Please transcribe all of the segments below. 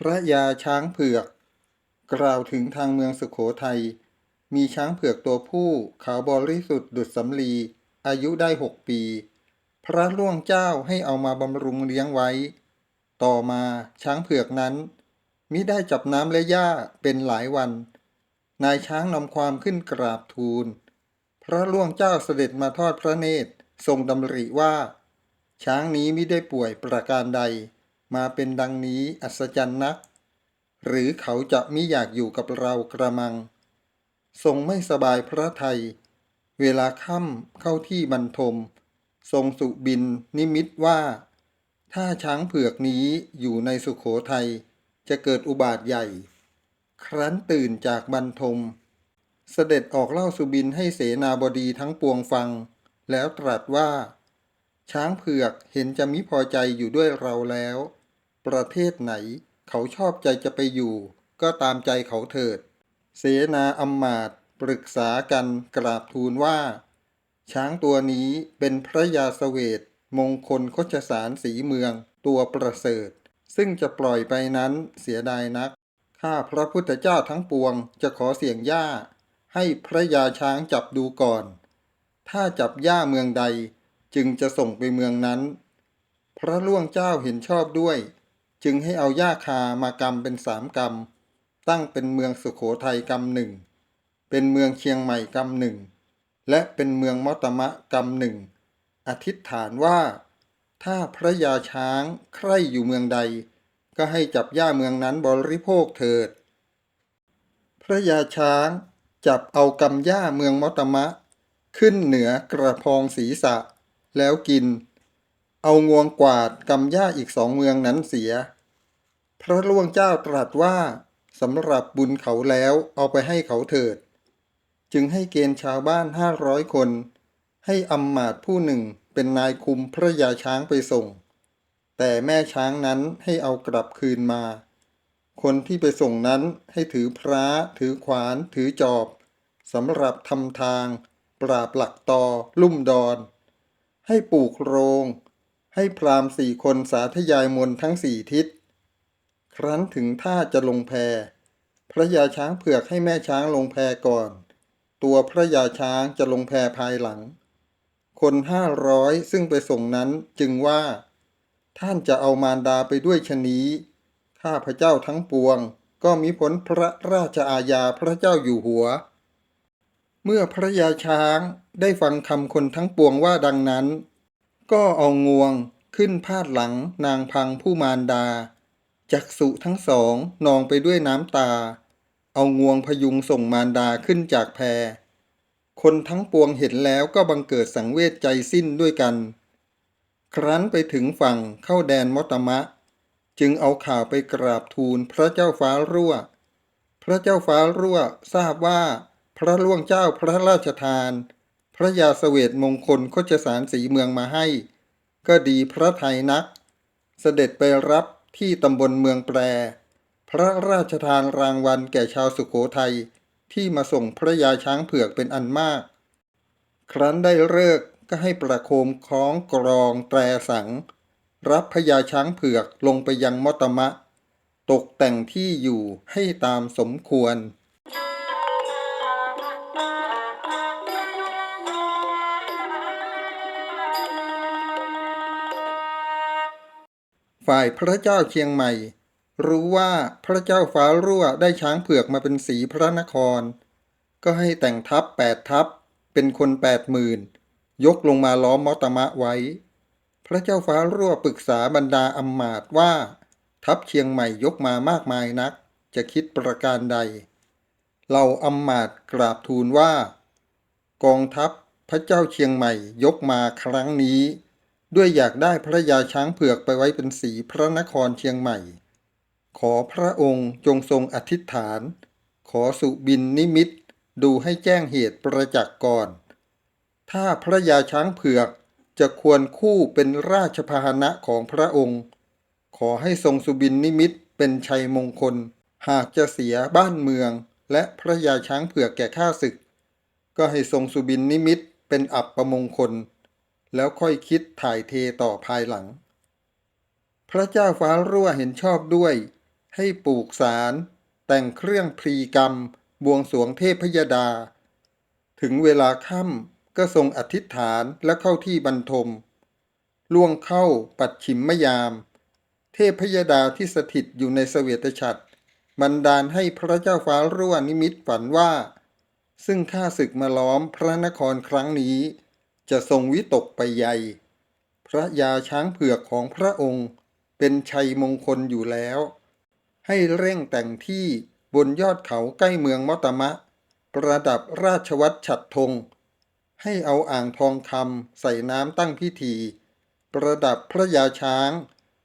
พระยาช้างเผือก กล่าวถึงทางเมืองสุขโขทัย มีช้างเผือกตัวผู้ขาวบริสุทธิ์ดุจสำลี อายุได้หกปี พระล่วงเจ้าให้เอามาบำรุงเลี้ยงไว้ ต่อมาช้างเผือกนั้น มิได้จับน้ำและหญ้าเป็นหลายวัน นายช้างนำความขึ้นกราบทูล พระล่วงเจ้าเสด็จมาทอดพระเนตรทรงดำริว่า ช้างนี้มิได้ป่วยประการใด มาเป็นดังนี้อัศจรรย์นัก หรือเขาจะมิอยากอยู่กับเรากระมัง ทรงไม่สบายพระไทย เวลาค่ำเข้าที่บรรทม ทรงสุบินนิมิตว่า ถ้าช้างเผือกนี้อยู่ในสุขโขทัยจะเกิดอุบาทใหญ่ ครั้นตื่นจากบรรทม เสด็จออกเล่าสุบินให้เสนาบดีทั้งปวงฟัง แล้วตรัสว่า ช้างเผือกเห็นจะมิพอใจอยู่ด้วยเราแล้ว ประเทศไหน เขาชอบใจจะไปอยู่ ก็ตามใจเขาเถิด เสนาอำมาตย์ปรึกษากันกราบทูลว่า ช้างตัวนี้เป็นพระยาเสวตมงคลคชสารสีเมือง ตัวประเสริฐ ซึ่งจะปล่อยไปนั้นเสียดายนัก ข้าพระพุทธเจ้าทั้งปวงจะขอเสี่ยงย่า ให้พระยาช้างจับดูก่อน ถ้าจับย่าเมืองใดจึงจะส่งไปเมืองนั้น พระล่วงเจ้าเห็นชอบด้วย จึงให้เอาย่าคามากำเป็นสามกำตั้งเป็นเมืองสุขโขทัยกำหนึ่ง เป็นเมืองเชียงใหม่กำหนึ่ง และเป็นเมืองมอตมะกำหนึ่ง อธิษฐานว่า ถ้าพระยาช้างใคร่อยู่เมืองใด ก็ให้จับย่าเมืองนั้นบริโภคเถิด พระยาช้างจับเอากำย่าเมืองมอตมะ ขึ้นเหนือกระพองศีรษะ แล้วกิน เอางวงกวาดกำย่าอีกสองเมืองนั้นเสีย พระล่วงเจ้าตรัสว่าสำหรับบุญเขาแล้วเอาไปให้เขาเถิด จึงให้เกณฑ์ชาวบ้านห้าร้อยคน ให้อำมาตผู้หนึ่งเป็นนายคุมพระยาช้างไปส่ง แต่แม่ช้างนั้นให้เอากลับคืนมา คนที่ไปส่งนั้นให้ถือพระถือขวานถือจอบสำหรับทำทาง ปราบหลักตอ ลุ่มดอน ให้ปลูกโรง ให้พราหมณ์สี่คนสาธยายมนทั้งสี่ทิศ ครั้นถึงท่าจะลงแพ พระยาช้างเผือกให้แม่ช้างลงแพก่อน ตัวพระยาช้างจะลงแพภายหลัง คนห้าร้อยซึ่งไปส่งนั้นจึงว่า ท่านจะเอามารดาไปด้วยชนีข้าพระเจ้าทั้งปวง ก็มีผลพระราชอาญาพระเจ้าอยู่หัว เมื่อพระยาช้างได้ฟังคำคนทั้งปวงว่าดังนั้น ก็เอางวงขึ้นพาดหลังนางพังผู้มารดา จักษุทั้งสองนองไปด้วยน้ำตา เอางวงพยุงส่งมารดาขึ้นจากแพคนทั้งปวงเห็นแล้วก็บังเกิดสังเวชใจสิ้นด้วยกัน ครั้นไปถึงฝั่งเข้าแดนมตมะ จึงเอาข่าวไปกราบทูลพระเจ้าฟ้ารั่ว พระเจ้าฟ้ารั่วทราบว่าพระล่วงเจ้าพระราชทาน พระยาเสวตมงคลโคจสารสีเมืองมาให้ ก็ดีพระไทยนัก เสด็จไปรับที่ตำบลเมืองแปร พระราชทานรางวัลแก่ชาวสุโขทัยที่มาส่งพระยาช้างเผือกเป็นอันมาก ครั้นได้เลิกก็ให้ประโคมคล้องกรองแตรสัง รับพญาช้างเผือกลงไปยังมอตมะ ตกแต่งที่อยู่ให้ตามสมควร ฝ่ายพระเจ้าเชียงใหม่ รู้ว่าพระเจ้าฟ้ารั่วได้ช้างเผือกมาเป็นสีพระนคร ก็ให้แต่งทัพแปดทัพ เป็นคนแปดหมื่นยกลงมาล้อมมอตมะไว้ พระเจ้าฟ้ารั่วปรึกษาบรรดาอำมาตว่า ทัพเชียงใหม่ยกมามากมายนัก จะคิดประการใด เราอำมาตกราบทูลว่า กองทัพพระเจ้าเชียงใหม่ยกมาครั้งนี้ ด้วยอยากได้พระยาช้างเผือกไปไว้เป็นสีพระนครเชียงใหม่ ขอพระองค์จงทรงอธิษฐาน ขอสุบินนิมิต ดูให้แจ้งเหตุประจักษ์ก่อน ถ้าพระยาช้างเผือกจะควรคู่เป็นราชพาหนะของพระองค์ ขอให้ทรงสุบินนิมิตเป็นชัยมงคล หากจะเสียบ้านเมือง และพระยาช้างเผือกแก่ข้าศึก ก็ให้ทรงสุบินนิมิตเป็นอับประมงคล แล้วค่อยคิดถ่ายเทต่อภายหลัง พระเจ้าฟ้ารั่วเห็นชอบด้วย ให้ปลูกสาร แต่งเครื่องพรีกรรม บวงสรวงเทพยดา ถึงเวลาค่ำก็ทรงอธิษฐานและเข้าที่บรรทม ล่วงเข้าปัดฉิมมยาม เทพยดาที่สถิตอยู่ในเสวตฉัตรบันดาลให้พระเจ้าฟ้ารั่วนิมิตฝันว่า ซึ่งข้าศึกมาล้อมพระนครครั้งนี้ จะทรงวิตกไปใหญ่ พระยาช้างเผือกของพระองค์เป็นชัยมงคลอยู่แล้ว ให้เร่งแต่งที่บนยอดเขาใกล้เมืองมอตมะ ประดับราชวัตรฉัดธง ให้เอาอ่างทองคำใส่น้ำตั้งพิธี ประดับพระยาช้าง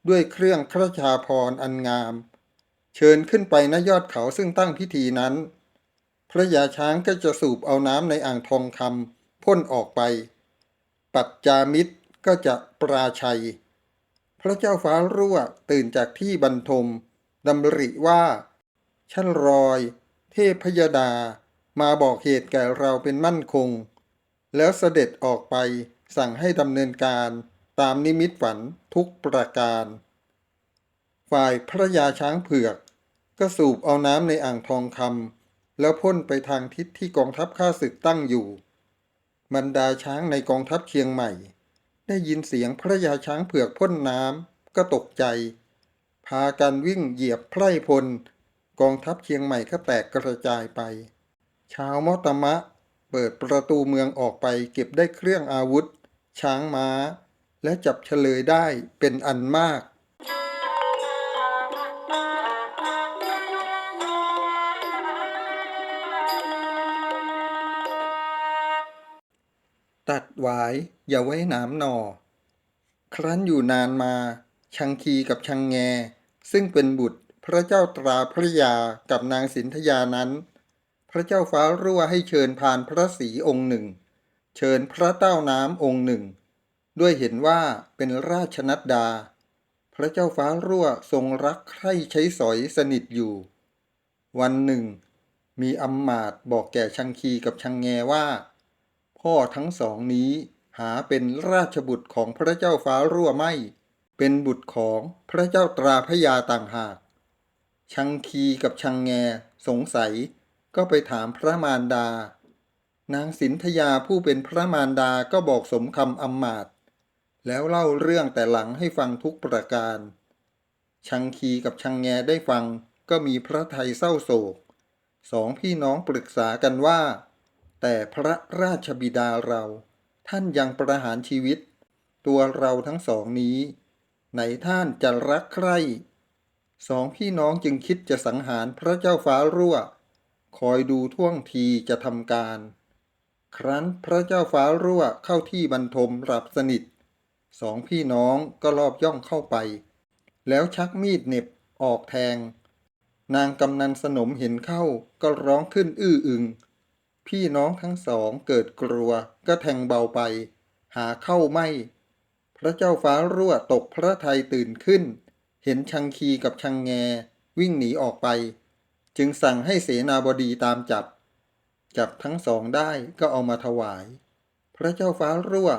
ด้วยเครื่องพระชาพรอันงาม เชิญขึ้นไปณยอดเขาซึ่งตั้งพิธีนั้น พระยาช้างก็จะสูบเอาน้ำในอ่างทองคำพ่นออกไป ปัจจามิตรก็จะปราชัย พระเจ้าฟ้ารั่วตื่นจากที่บรรทมดำริว่าชั้นรอย เทพยดา มาบอกเหตุแก่เราเป็นมั่นคง แล้วเสด็จออกไปสั่งให้ดำเนินการตามนิมิตฝันทุกประการ ฝ่ายพระยาช้างเผือก ก็สูบเอาน้ำในอ่างทองคำแล้วพ่นไปทางทิศที่กองทัพข้าศึกตั้งอยู่ บรรดาช้างในกองทัพเชียงใหม่ ได้ยินเสียงพระยาช้างเผือกพ่นน้ำก็ตกใจ พากันวิ่งเหยียบไพร่พล กองทัพเชียงใหม่ก็แตกกระจายไป ชาวมอตมะ เปิดประตูเมืองออกไปเก็บได้เครื่องอาวุธ ช้างม้า และจับเฉลยได้เป็นอันมาก ตัดหวายอย่าไว้หนามหนอครั้นอยู่นานมา ชังคีกับชังแง ซึ่งเป็นบุตรพระเจ้าตราพระยากับนางสินธยานั้น พระเจ้าฟ้ารั่วให้เชิญพานพระศรีองค์หนึ่ง เชิญพระเต้าน้ำองค์หนึ่ง ด้วยเห็นว่าเป็นราชนัดดา พระเจ้าฟ้ารั่วทรงรักใคร่ใช้สอยสนิทอยู่ วันหนึ่ง มีอำมาตย์บอกแก่ชังคีกับชังแงว่า พ่อทั้งสองนี้หาเป็นราชบุตรของพระเจ้าฟ้ารั่วไม่ เป็นบุตรของพระเจ้าตราพยาต่างหาก ชังคีกับชังแงสงสัยก็ไปถามพระมารดา นางสินธยาผู้เป็นพระมารดาก็บอกสมคำอำมาตย์แล้วเล่าเรื่องแต่หลังให้ฟังทุกประการ ชังคีกับชังแงได้ฟังก็มีพระไทยเศร้าโศก สองพี่น้องปรึกษากันว่า แต่พระราชบิดาเราท่านยังประหารชีวิต ตัวเราทั้งสองนี้ ไหนท่านจะรักใคร่สองพี่น้องจึงคิดจะสังหารพระเจ้าฟ้ารั่ว คอยดูท่วงทีจะทำการ ครั้นพระเจ้าฟ้ารั่วเข้าที่บรรทมหลับสนิทสองพี่น้องก็รอบย่องเข้าไป แล้วชักมีดเน็บออกแทง นางกำนันสนมเห็นเข้าก็ร้องขึ้นอื้ออึง พี่น้องทั้งสองเกิดกลัวก็แทงเบาไป หาเข้าไม่ พระเจ้าฟ้ารั่วตกพระทัยตื่นขึ้น เห็นชังคีกับชังแง วิ่งหนีออกไป จึงสั่งให้เสนาบดีตามจับ จับทั้งสองได้ก็เอามาถวาย พระเจ้าฟ้ารั่ว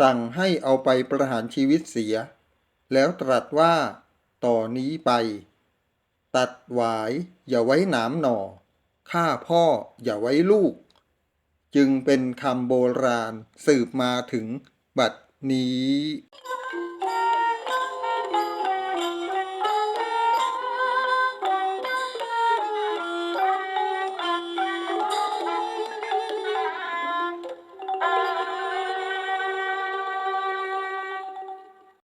สั่งให้เอาไปประหารชีวิตเสีย แล้วตรัสว่า ต่อนนี้ไป ตัดหวายอย่าไว้หนามหน่อ ฆ่าพ่ออย่าไว้ลูก จึงเป็นคำโบราณสืบมาถึงบัดนี้